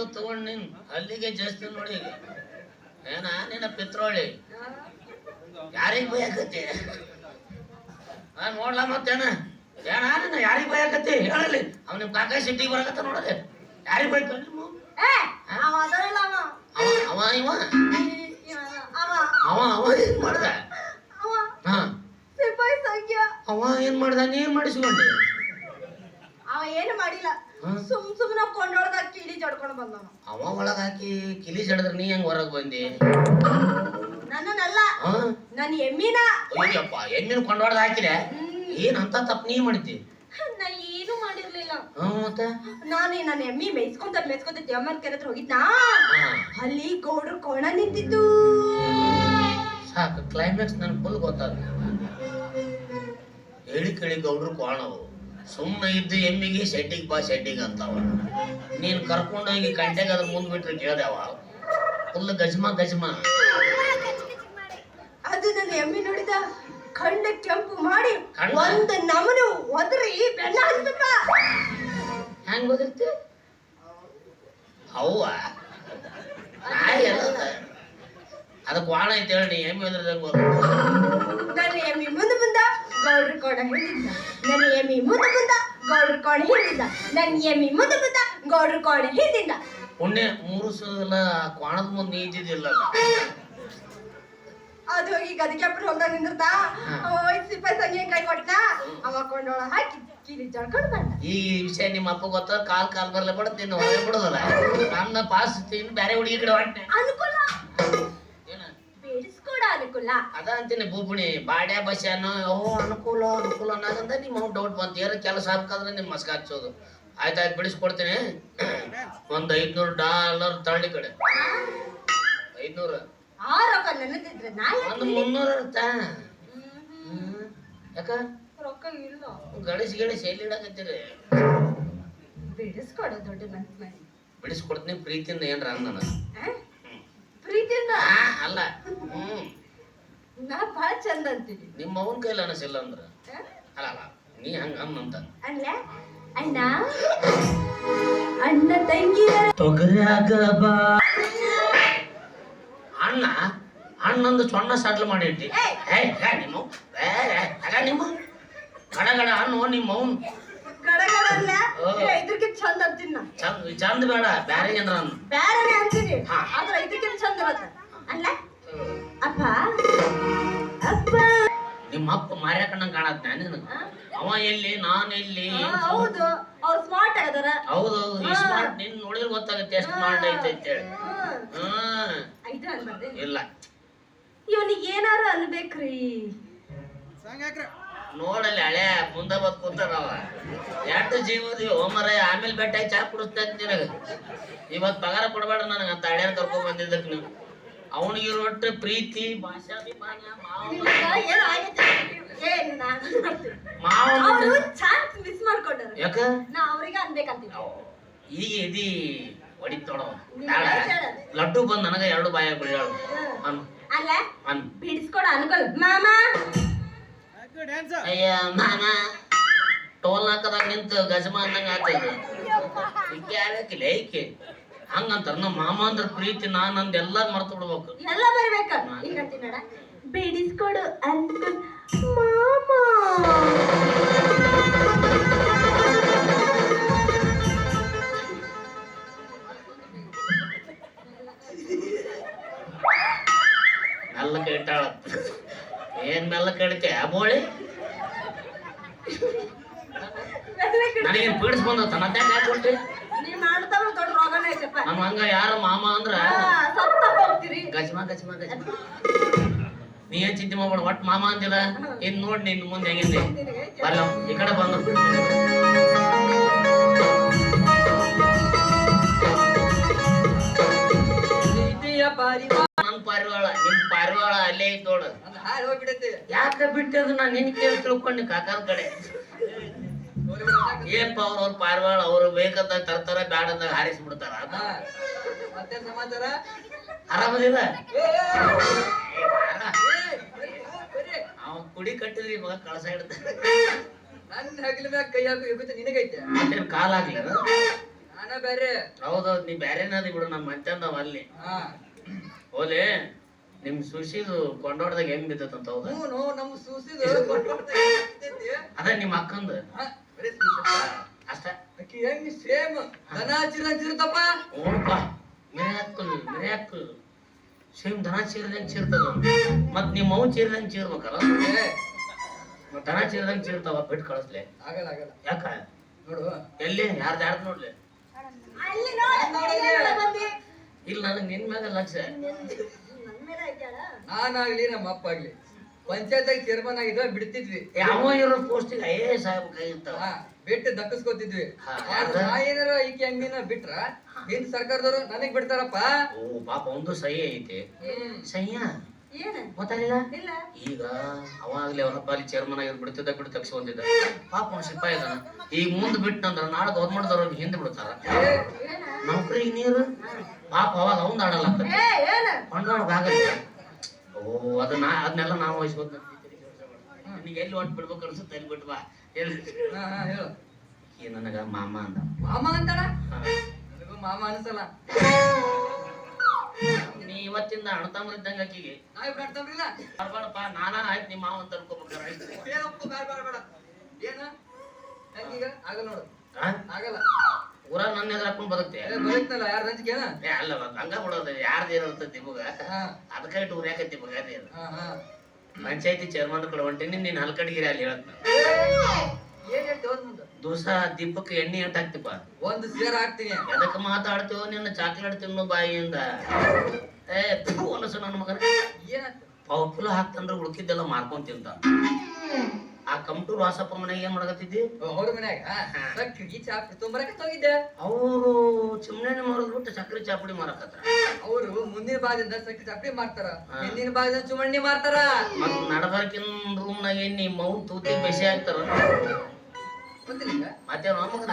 ನೋಡಿ ನಿನ್ ಅಲ್ಲಿಗೆ ಜಾಸ್ತಿ ನೋಡಿ ಏನ ನಿನ್ನ ಪಿತ್ರೋಳಿ. ಯಾರಿಗ್ ಬಯಕತ್ತಿ ನಾನ್ ನೋಡ್ಲ ಮತ್ತೇನ? ಏನ ನಿನ್ನ ಯಾರಿಗ್ ಬಯಕತ್ತಿ ಹೇಳಲಿ ಅವ್ ನಿಮ್ ಕಾಕ ಸಿಟ್ಟಿಗೆ ಬರಕತ್ತ ನೋಡದೆ ಯಾರಿಗ್ ಬೈತ ನಿಮ್ಮ ಅವ ಇವ? ಅವ. ಅವ ಏನ್ ಮಾಡ್ದ? ಅವ. ಏನ್ ಮಾಡ್ದ? ನೀನ್ ಮಾಡಿಸ್ಕೊಂಡೆ. ಅವ ಏನು ಮಾಡಿಲ್ಲ? ಸುಮ್ ಸುಮ್ನ ಕೊಂಡೊಳಗ ಕಿಡಿ ಜಡ್ಕೊಂಡು ಬಂದವ ಅವ ಒಳಗ್ ಹಾಕಿ ಕಿಲಿ ಜಡದ್ರ ನೀ ಹೆಂಗ್ ಹೊರಗ್ ಬಂದಿ? ನನ್ನನ್ನಲ್ಲ ಹಾ? ನನ್ನ ಎಮ್ಮಿನ. ಅಯ್ಯಪ್ಪ ಎಮ್ಮಿನ ಕೊಂಡೋಡ್ದ ಹಾಕಿದೆ ಏನ್ ಅಂತ ತಪ್ಪ ನೀ ಮಾಡಿದ್ದಿ? ನಾ ಏನು ಮಾಡಿರ್ಲಿಲ್ಲ. ಹ್ಮ್ ಮತ್ತೆ? ನಾನು ನನ್ನ ಎಮ್ಮಿ ಮೇಯ್ಸ್ಕೊಂತ ಮೇಯ್ಸ್ಕೊಂತ ದೇವಮ್ಮನ ಕೆರೆ ಹತ್ರ ಹೋಗಿದ್ನಾ? ಹಾ. ಅಲ್ಲಿ ಗೌಡ್ರು ಕೋಣ ನಿಂತಿದ್ದು ಸಾಕು ಕ್ಲೈಮ್ಯಾಕ್ಸ್ ನನ್ ಫುಲ್ ಗೊತ್ತಾದ ಹೇಳಿ ಕೇಳಿ ಗೌಡ್ರು ಕೋಣವು ಸುಮ್ಮನೆ ಇದ್ದು ಎಮ್ಮಿಗೆ ಶೆಡ್ಡಿಗೆ ಬಾ ಶೆಡ್ಡಿಗೆ ಅಂತಾವ. ನೀನ್ ಕರ್ಕೊಂಡೋಗಿ ಗಂಟೆಗೆ ಅದ್ರ ಮುಂದ್ ಬಿಟ್ರೆ ಕೇಳ್ದವ ಫುಲ್ ಗಜ್ಮ ಗಜ್ಮ. ಅದು ನನ್ನ ಎಮ್ಮಿ ನೋಡಿದ ಕಂಡ ಕೆಂಪು ಮಾಡಿ ಒಂದು ನಮನು ಒದರಿ ಬೆನ್ನ ಹತ್ತಪ್ಪ. ಹೆಂಗ್ ಗೊತ್ತಿರ್ತಿ ಅವ್ವ? ನಾಯಿ ಅದಕ್ಕೆ ವಾಣ ಐತೆ ಹೇಳಿ ಎಮ್ಮಿ ಅದ್ರದಂಗ ನನ್ನ ಎಮ್ಮಿ ಮುಂದ ಗೌಡ್ರ ಕೋಣ ಹಿಂದಿದ್ದ. ನನ್ನ ಎಮ್ಮಿ ಮುಂದೆ ಮುಂದ ಗೌಡ್ರ ಕೋಣ ಹಿಂದಿದ್ದ. ನನ್ನ ಎಮ್ಮಿ ಮುಂದೆ ಮುಂದ ಗೌಡ್ರ ಕೋಣ ಹಿಂದಿದ್ದ. ಪುಣ್ಯ ಮೂರು ಸಲ ಕೋಣದ ಮುಂದೆ ಇದ್ದಿದ್ದಿಲ್ಲ ಅದು ಹೋಗಿ ಗದಿಕೆಪ್ಪನ ಹೊಲ್ದಾಗ ನಿಂದಿರ್ತ? ಅವ ಸಿಪಾಯಿ ಸಂಗಿ ಕೈ ಕೊಟ್ಟ ಅವ ಕೊಂಡೋಳ ಹಾಕಿ ಕಿರಿ ಜಡ್ಕೊಂಡು ಬಂದ. ಈ ವಿಷಯ ನಿಮ್ಮ ಅಪ್ಪ ಗೊತ್ತ? ಕಾಲ್ ಕಾಲ್ ಬರ್ಲೆ ಬಿಡ ತಿನ್ನು ಹೊರಗೆ ಬಿಡೋದಲ್ಲ. ನನ್ನ ಪಾಸ್ ತಿನ್ನು ಬೇರೆ ಹುಡುಗಿ ಕಡೆ ಹೊಟ್ಟೆ ಅನುಕೂಲ. ಅನುಕೂಲ. ಅದ ಅಂತೀನಿ ಬೂಪುಣಿ ಬಾಡ್ಯಾ ಬಸ್ಯಾನು ಓ ಅನುಕೂಲ ಅನುಕೂಲ ಅನ್ನೋದಂದ ನಿಮ್ಮ ಡೌಟ್ ಬಂತು. ಏನಾರ ಕೆಲಸ ಹಾಕಂದ್ರೆ ನಿಮ್ಮ ಮಸ್ಕ ಹಚ್ಚೋದು. ಆಯ್ತಾಯ್ತು ಬಿಡಿಸ್ಕೊಡ್ತೀನಿ. ಒಂದ್ ಐದ್ನೂರು ಡಾಲರ್ ತಳ್ಳಿ ಕಡೆ. ಐದ್ನೂರು. ಆ ರೊಕ್ಕ ನನ್ನದಿದ್ರೆ ನಾ ಯಾಕ್ ಒಂದು ಮುನ್ನೂರು ಇರುತ್ತಾ? ಯಾಕ? ರೊಕ್ಕ ಇಲ್ಲ. ಗಣೇಶ್ ಗಣೇಶ್ ಎಲ್ಲಿ ಇಡಕತ್ತೀರಿ? ಬಿಡಿಸ್ಕೊಡ ದೊಡ್ಡ ಮನ್ಸ್ ಮಾಡಿ ಬಿಡಿಸ್ಕೊಡ್ತೀನಿ ಪ್ರೀತಿಯಿಂದ ಏನ್ರ ಅಂದನ. ಪ್ರೀತಿಯಿಂದ? ಅಲ್ಲ. ಹ್ಮ್. ನಾ ಬಹಳ ಚಂದ ಅಂತೀನಿ. ನಿಮ್ಮ ಅವನ ಕೈಲಿ ಅನಸಿಲ್ಲ ಅಂದ್ರ? ಅಲ್ಲ ಅಲ್ಲ ನೀ ಹಂಗ ಅಂತ. ಅಲ್ಲ ಅಣ್ಣ ಅಣ್ಣ ತಂಗಿ ತೊಗರ್ಯಾಗ ಬಾ. ಅಣ್ಣ ಅಣ್ಣಂದು ಸೊಣ್ಣ ಸಡ್ಲ ಮಾಡಿಟ್ಟಿ! ಏ! ನಿಮ್ಮ ಅಲ್ಲ ನಿಮ್ಮ ಗಡ ಗಡ ಅಣ್ಣು ನಿಮ್ಮ ಅವ್ನ್? ಗಡಗಡ ಅಲ್ಲ ಚಂದ ಅಂತೀನಿ ನಾ. ಚಂದ ಚಂದ ಬೇಡ ಬ್ಯಾರೆ ಏನ್ರ ಅನ್ನ. ಅಂತೀನಿ. ಮಾರ್ಯಾಕಣ್ಣಂಗ್ ಕಾಣತ್ ನಾನು? ಅವ ಎಲ್ಲಿ ನಾನ್ ಎಲ್ಲಿ ಹೌದು. ಅವ್ರು ಸ್ಮಾರ್ಟ್ ಆಗದಾರ ಹೌದೌದು ಈ ಸ್ಮಾರ್ಟ್ ನಿನ್ ನೋಡಿದ್ರೆ ಗೊತ್ತಾಗತ್ತೆ ಎಷ್ಟು ಸ್ಮಾರ್ಟ್ ಐತೆ ಅಂತೇಳಿ ಹ್ಮ್ ಇಲ್ಲ. ಇವನಿಗೆ ಏನಾರು ಅನ್ಬೇಕ್ರಿ. ನೋಡಲ್ಲ ಹಳೆ ಮುಂದೆ ಬಂದ್ ಕೂತಾರವ ಎಷ್ಟು ಜೀವದಿ ಹೋಮರ ಆಮೇಲೆ ಬೆಟ್ಟ ಚಾ ಕುಡಿಸ್ತಾ ನಿನಗ. ಇವತ್ ಪಗಾರ ಕೊಡ್ಬೇಡ ನನಗ ಅಂತ ಹಳೆಯ ಕರ್ಕೊಂಡ್ ಬಂದಿದ್ದಕ್ ನೀವು. ಅವನಿಗೆ ಒಟ್ಟು ಪ್ರೀತಿ ಭಾಷಾಭಿಮಾನ ಮಾವ. ನಿನಗ ಏ ನಾನು ಮಾವ ಅವರು ಚಾನ್ಸ್ ಮಿಸ್ ಮಾಡ್ಕೊಂಡಾರ ಯಾಕ? ನಾ ಅವ್ರಿಗೆ ಅನ್ಬೇಕಂತೀನಿ ಈಗ ಹೊಡಿತೋಡ. ಲಡ್ಡು ಬಂದ್ ನನಗ ಎರಡು ಬಾಯ ಬಿಡಾಳು ಅನ್ ಅಲ್ಲ ಅನ್ ಬಿಡಿಸ್ಕೊಡ ಅನ್ಕೊಲ್ ಮಾಮ. ಅಯ್ಯ ಮಾಮ. ಟೋಲ್ ಹಾಕದಾಗ ನಿಂತು ಗಜಮ ಅಂದಂಗ ಆಗ್ತದ ಲೈಕೆ? ಯಾರಕ್ಕಿಲ್ಲ ಹಂಗಂತಾರ ನಮ್ಮ ಮಾಮ ಅಂದ್ರ ಪ್ರೀತಿ ನಾನ್ ಅಂದ್ ಎಲ್ಲಾ ಮರ್ತು ಬಿಡ್ಬೇಕು. ಎಲ್ಲ ಬರ್ಬೇಕ. ಈಗ ಅಂತೀನಿ ನೋಡ. ಬಿಡಿಸ್ಕೊಡು ಅಂತ ಮಾಮ. ಮೆಲ್ಲ ಕೇಟಾಳ ಏನ್ ಮೆಲ್ಲ ಕೇಳ್ತೆ ಬೋಳಿ ನನಗೇನ್ ಪೀಡಿಸ್ ಬಂದ ತನ್ನತ್ತೆ ಹಾಕೊಟ್ಟಿ ನೀ ನಮ್ಮ ಹಂಗ ಯಾರ ಮಾಮ ಅಂದ್ರ? ಸತ್ತ ಹೋಗ್ತೀರಿ. ಗಜ್ಮ ಗಜ್ಮ ಗಜ್ಮ. ನೀ ಏನ್ ಚಿಂತೆ ಮಾಡ್ಬೇಡ ಒಟ್ ಮಾಮ ಅಂದಿಲ್ಲ. ಇನ್ ನೋಡ್ ನಿನ್ ಮುಂದೆ ಹೆಂಗಿದೆ ನಿನಗೆ ಬರ್ಲ ಈ ಕಡೆ ಬಂದು. ನನ್ ಪಾರಿವಾಳ ನಿಮ್ ಪಾರಿವಾಳ ಅಲ್ಲೇ ಐತ್ ನೋಡು. ಯಾಕ ಬಿಟ್ಟದು ನಾ ನಿನ್ ಕೇಳಿ ತಿಳ್ಕೊಂಡು ಕಾಕಾರ ಕಡೆ? ಏನ್ಪ ಅವ್ರ ಅವ್ರ ಪಾರಿವಾಳ ಅವ್ರು ಬೇಕಂತ ತರ್ತಾರ ಬ್ಯಾಡಂದಾಗ ಹಾರಿಸಿ ಬಿಡ್ತಾರ. ಸಮಾಚಾರ? ಆರಾಮದಿಲ್ಲ ಏ, ಏ, ಏ, ಬರ್ರಿ, ಬರ್ರಿ. ಅವ ಕುಡಿ ಕಟ್ಟಿದ್ರಿ ಮಗ ಕಳಸ ಹಿಡ್ದ ನನ್ ಹಗಲ ಮ್ಯಾಗ ಕೈ ಹಾಕು ಯೋಗ್ಯತೆ ನಿನಗೈತೆ? ಮತ್ತೇನ್ ಕಾಲ್ ಆಗ್ಲಿ ನಾನ್ ಬೇರೆ ಹೌದೌದು ನೀ ಬ್ಯಾರೇನದಿ ಬಿಡು ನಮ್ಮ ಮಂತ್ಯಂದವ ಅಲ್ಲಿ. ಓಲೆ ನಿಮ್ ಸುಶಿದು ಕೊಂಡೋಡ್ದಾಗ ಹೆಂಗ್ ಬಿದ್ದತ್ತಂತ ಹೌದು? ಹ್ಞೂ ನಮ್ ಸೂಸಿದು. ಅದ ನಿಮ್ಮ ಅಕ್ಕಂದು. ಬರೀ ಸೂಸಿ. ಅಷ್ಟ. ಆಕಿ ಹೆಂಗ್ ಸೇಮ್? ದನ ಸೇಮ್ ದನ ಚೀರ್ದಂಗ್ ಚೀರ್ತದ ಮತ್ ನಿಮ್ಮ ಅವ್ ಚೀರದಂಗ್ ಚೀರ್ಬೇಕಲ್ಲ ದನ ಚೀರದಂಗ್ ಚೀರ್ತಾವ ಬಿಟ್ಟು ಕಳಿಸ್ಲೆ. ಆಗಲ್ಲ ಆಗಲ್ಲ. ಯಾಕ? ನೋಡು. ಎಲ್ಲಿ? ಯಾರ್ದು ಯಾರ್ದು ನೋಡ್ಲಿ? ಅಲ್ಲಿ ನೋಡು, ಇಲ್ಲ ನನಗೆ ನಿನ್ ಮ್ಯಾಗ ಲಕ್ಷ ನನ್ ಮೇಲೆ ಲಕ್ಷ ನಾನಾಗ್ಲಿ ನಮ್ಮ ಅಪ್ಪ ಆಗ್ಲಿ. ಪಂಚಾಯತ್ ಚೇರ್ಮನ್ ಆಗಿದ್ವ ಬಿಡ್ತಿದ್ವಿ. ಏ, ಇರೋ ಪೋಸ್ಟಿಗೆ ಐ ಎ ಸಾಹೇಬ್ ಕೈ ಹಾ, ಬಿಟ್ಟು ದಕ್ಕಿಸ್ಕೊತಿದ್ವಿ. ಹಾ, ಏನಾರ ಈಕೆ ಹಂಗಿನ ಬಿಟ್ರ ಹಿಂದ್ ಸರ್ಕಾರದವರು ನನಗ್ ಬಿಡ್ತಾರಪ್ಪ. ಓ ಪಾಪ ಒಂದು ಸಹಿ ಐತೆ. ಹ್ಮ್. ಸಹ್ಯ? ಏನು? ಗೊತ್ತಾಗಿಲ್ಲ ಇಲ್ಲ. ಈಗ ಅವಾಗ್ಲೇ ಅವನ ಅಲ್ಲಿ ಚೇರ್ಮನ್ ಆಗಿ ಬಿಡ್ತಿದ್ದ ಬಿಟ್ಟು ಬಂದಿದ್ದ ಪಾಪ ಅವ್ನ ಸಿಪಾಯಿ ಈ ಈಗ ಮುಂದ್ ಬಿಟ್ಟಂದ್ರ ನಾಳೆ ಗೌರ್ಮೆಂಟ್ದವ್ರು ಹಿಂದೆ ಬಿಡ್ತಾರ. ನೌಕರಿ ಏನ? ನೀರು ಪಾಪ ಅವಾಗ ಅವ್ನ್ ಆಡಲ್ಲ ಏ, ಏನು? ಆಗಲ್ಲ. ಓ ಅದನ್ನ ಅದನ್ನೆಲ್ಲ ನಾವು ವಹಿಸ್ಕೊಂತ ನಿನಗೆ ಎಲ್ಲಿ ಒಟ್ಟು ಬಿಡ್ಬೇಕು ಅನ್ಸುತ್ತೆ ಎಲ್ಲಿ ಬಿಟ್ಟು ಬಾ ಎಲ್ಲಿ ಹಾ, ಹಾ, ಹೇಳು. ಈ ನನಗ ಮಾಮ ಅಂದ. ಮಾಮ ಅಂತಾರ ನನಗೂ ಮಾಮ ಅನ್ಸಲ್ಲ. ನೀ ಇವತ್ತಿಂದ ಅಣ್ಣ ತಮ್ಮ ಇದ್ದಂಗ ಆಕಿಗೆ. ನಾವ್ ಬರ್ಬೇಡಪ್ಪ ನಾನ ಆಯ್ತು ನಿಮ್ಮ ಮಾವ ಅಂತ ಅನ್ಕೋಬೇಕಾರ ಏನಪ್ಪ ಬೇಡ ಬೇಡ ಬೇಡ. ಏನ? ಹೆಂಗೀಗ? ಆಗಲ್ಲ ನೋಡು. ಆಗಲ್ಲ. ಊರಾಗ ನನ್ನ ಎದುರು ಹಾಕೊಂಡು ಬರುತ್ತೆ ಬರುತ್ತಲ್ಲ ಯಾರ ಏ ಅಲ್ಲ ಹಂಗ ಬಿಡೋದು ಯಾರ್ದು ಏನಿರ್ತೈತಿ ನಿಮಗ? ಹಾ. ಅದಕ್ಕೆ ಇಟ್ಟು ಉರ್ಯಾಕತ್ತಿ ಮಗ ನೀನು ಪಂಚಾಯತಿ ಚೇರ್ಮನ್ ಕಡೆ ಹೊಂಟೀನಿ ನೀನ್ ಹಲ್ಕಡ್ಗಿರಿ ಅಲ್ಲಿ ಹೇಳತ್ ಏನ್ ದಿವಸ ದೀಪಕ್ಕೆ ಎಣ್ಣೆ ಎಂಟ್ ಹಾಕ್ತಿಪ್ಪ. ಒಂದು ಸೇರ್ ಹಾಕ್ತೀನಿ. ಎದಕ್ ಮಾತಾಡ್ತೀವೋ ನಿನ್ನ ಚಾಕ್ಲೇಟ್ ತಿನ್ನು ಬಾಯಿಯಿಂದ. ಏ ಅನಸು ನನ್ನ ಮಗನ. ಪಾವ್ ಹಾಕ್ತಂದ್ರೆ ಉಳ್ಕಿದ್ದೆಲ್ಲ ಮಾರ್ಕೊಂಡ್ ತಿಂತ. ಆ ಕಂಪ್ಯೂರ್ ವಾಸಪ್ಪ ಮನೆಗೆ ಏನ್ ಮಾಡಕತ್ತಿದ್ದಿ? ಅವ್ರ ಮನ್ಯಾಗ. ಸಕ್ರಿ ಚಾಪಿ ತೊಂಬರಕ್ಕೆ ಹೋಗಿದ್ದೆ ಅವರು ಚಿಮ್ನೆ ಮರದ್ ಬಿಟ್ಟು ಸಕ್ಕರೆ ಚಾಪುಡಿ ಮಾರಕತ್ರ ಅವರು ಮುಂದಿನ ಭಾಗದಿಂದ ಸಕ್ಕರೆ ಚಾಪುಡಿ ಮಾಡ್ತಾರ ಹಾ. ಹಿಂದಿನ ಭಾಗದಿಂದ ಚುಮಣ್ಣಿ ಮಾಡ್ತಾರ ಮತ್ ರೂಮ್ ರೂಮ್ನಾಗ ಏನ್ ನೀ ಮೌತ್ ತೂತಿ ಬೆಸಿ ಹಾಕ್ತಾರ ಗೊತ್ತಿಲ್ಲ ಮತ್ತೆ ಮಗನ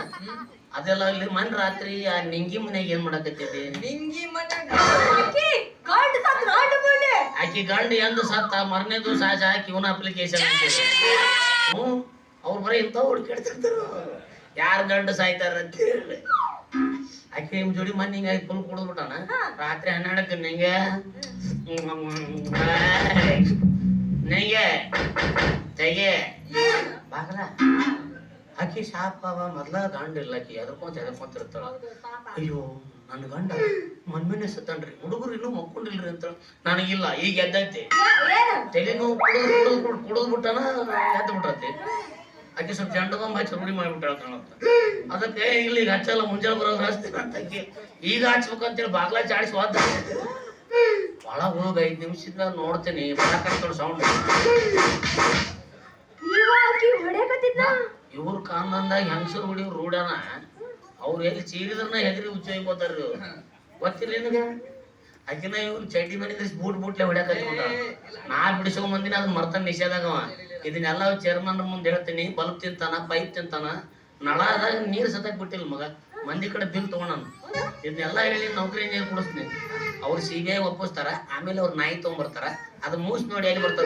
ಅದೆಲ್ಲ ಅಲ್ಲಿ ಮನ್ ರಾತ್ರಿ ಆ ನಿಂಗಿ ಮನೆಗೆ ಏನ್ ಮಾಡಕತ್ತಿದ್ದೆ? ನಿಂಗಿ ಮನ್ಯಾಗ ಆಕಿ ಗಂಡ ಸತ್ ಗಂಡ ಬುಳ್ಳಿ. ಆಕಿ ಗಂಡ ಎಂದ ಸತ್ತ ಮರನೇ ದಿವಸ ಆಚೆ ಹಾಕಿ ಇವನ ಅಪ್ಲಿಕೇಶನ್ ಹ್ಞೂ ಅವ್ರು ಬರೀ ಇಂಥ ಹುಡುಕಿಡ್ತಿರ್ತಾರ ಯಾರ್ ಗಂಡ ಸಾಯ್ತಾರ ಅಂತ ಹೇಳಿ. ಆಕಿ ನಿಮ್ ಜೋಡಿ ಮನ್ ಹಿಂಗಾಗಿ ಫುಲ್ ಕುಡಿದ್ಬಿಟ್ಟಾನ ರಾತ್ರಿ ಹನ್ನೆರಡಕ್ಕೆ ನಿಂಗೆ? ನಂಗೆ? ತೆಗೆ? ಬಾಗಲ? ಆಕಿ ಶಾಪ ಅವ ಮೊದ್ಲ ಗಂಡ ಇಲ್ಲ ಆಕಿ ಎದರ್ಕೊಂತ ಎದರ್ಕೊಂತಿರ್ತಾಳ ಅಯ್ಯೋ ನನ್ನ ಗಂಡ ಮನ್ಮೇನೆ ಸತ್ತಾನ್ರಿ ಹುಡುಗರು ಇನ್ನೂ ಮಕ್ಕೊಂಡಿಲ್ರಿ ಅಂತ ನನಗಿಲ್ಲ ಈಗ ಎದ್ದೈತಿ? ತಲೆನೋವು ಕುಡಿದು ಕುಡಿದು ಕುಡಿದು ಬಿಟ್ಟಾನ ಎದ್ದು ಬಿಟ್ಟತಿ ಆಕೆ ಸ್ವಲ್ಪ ಜಂಡಗೊಂಬ ಹಚ್ಚಿ ರೂಢಿ ಮಾಡಿಬಿಟ್ಟಾಳ ಕಾಣುತ್ತ. ಅದಕ್ಕೆ ಇಲ್ಲಿ ಈಗ ಹಚ್ಚಲ್ಲ ಮುಂಜಾನೆ ಬರೋದು ಹಚ್ತೀನಿ ಅಂತ ಆಕಿ ಈಗ ಹಚ್ಬೇಕಂತೇಳಿ ಬಾಗ್ಲ ಚಾಡಿಸಿ ಹೋದ ಬಹಳ ಹೋಗಿ ಐದು ನಿಮಿಷದಿಂದ ನೋಡ್ತೀನಿ ಬರಕತ್ತೋಳ ಸೌಂಡ್? ಇವ್ರ ಕಾನಂದಾಗ ಹೆಂಗಸರು ಹುಡಿ ರೂಢನ ಅವ್ರು ಎಲ್ಲಿ ಚೀರಿದ್ರನ ಹೆದರಿ ಉಚ್ಚ ಹೋಗ್ತಾರ್ರಿ ಇವ್ರು. ಗೊತ್ತಿಲ್ಲ ನಿನಗೆ? ಅಕಿನ ಇವ್ರು ಚಡ್ಡಿ ಮನೆ ಬೂಟ್ ಬೂಟ್ಲೆ ಹೊಡ್ಯಾಕ ನಾ ಬಿಡಿಸೋ ಮಂದಿನ ಅದ್ ಮರ್ತ ನಿಷೇಧಾಗವ ಇದನ್ನೆಲ್ಲ ಚೇರ್ಮನ್ ಮುಂದೆ ಹೇಳ್ತೀನಿ ಬಲ್ಬ್ ತಿಂತಾನ ಪೈಪ್ ತಿಂತಾನ ನಳದಾಗ ನೀರು ಸತಕ್ ಬಿಟ್ಟಿಲ್ಲ ಮಗ. ಮಂದಿ ಕಡೆ ಬಿಲ್ ತಗೊಂಡನು. ಇದನ್ನೆಲ್ಲ ಹೇಳಿ ನೌಕರಿ ನೀರು ಕೊಡಿಸ್ತೀನಿ. ಅವ್ರು ಸಿ ಬಿ ಐ ಒಪ್ಪಿಸ್ತಾರ ಆಮೇಲೆ ಅವ್ರು ನಾಯಿ ತಗೊಂಡ್ಬರ್ತಾರ ಅದು ಮೂಸ್ ನೋಡಿ ಎಲ್ಲಿ ಗೊತ್ತು.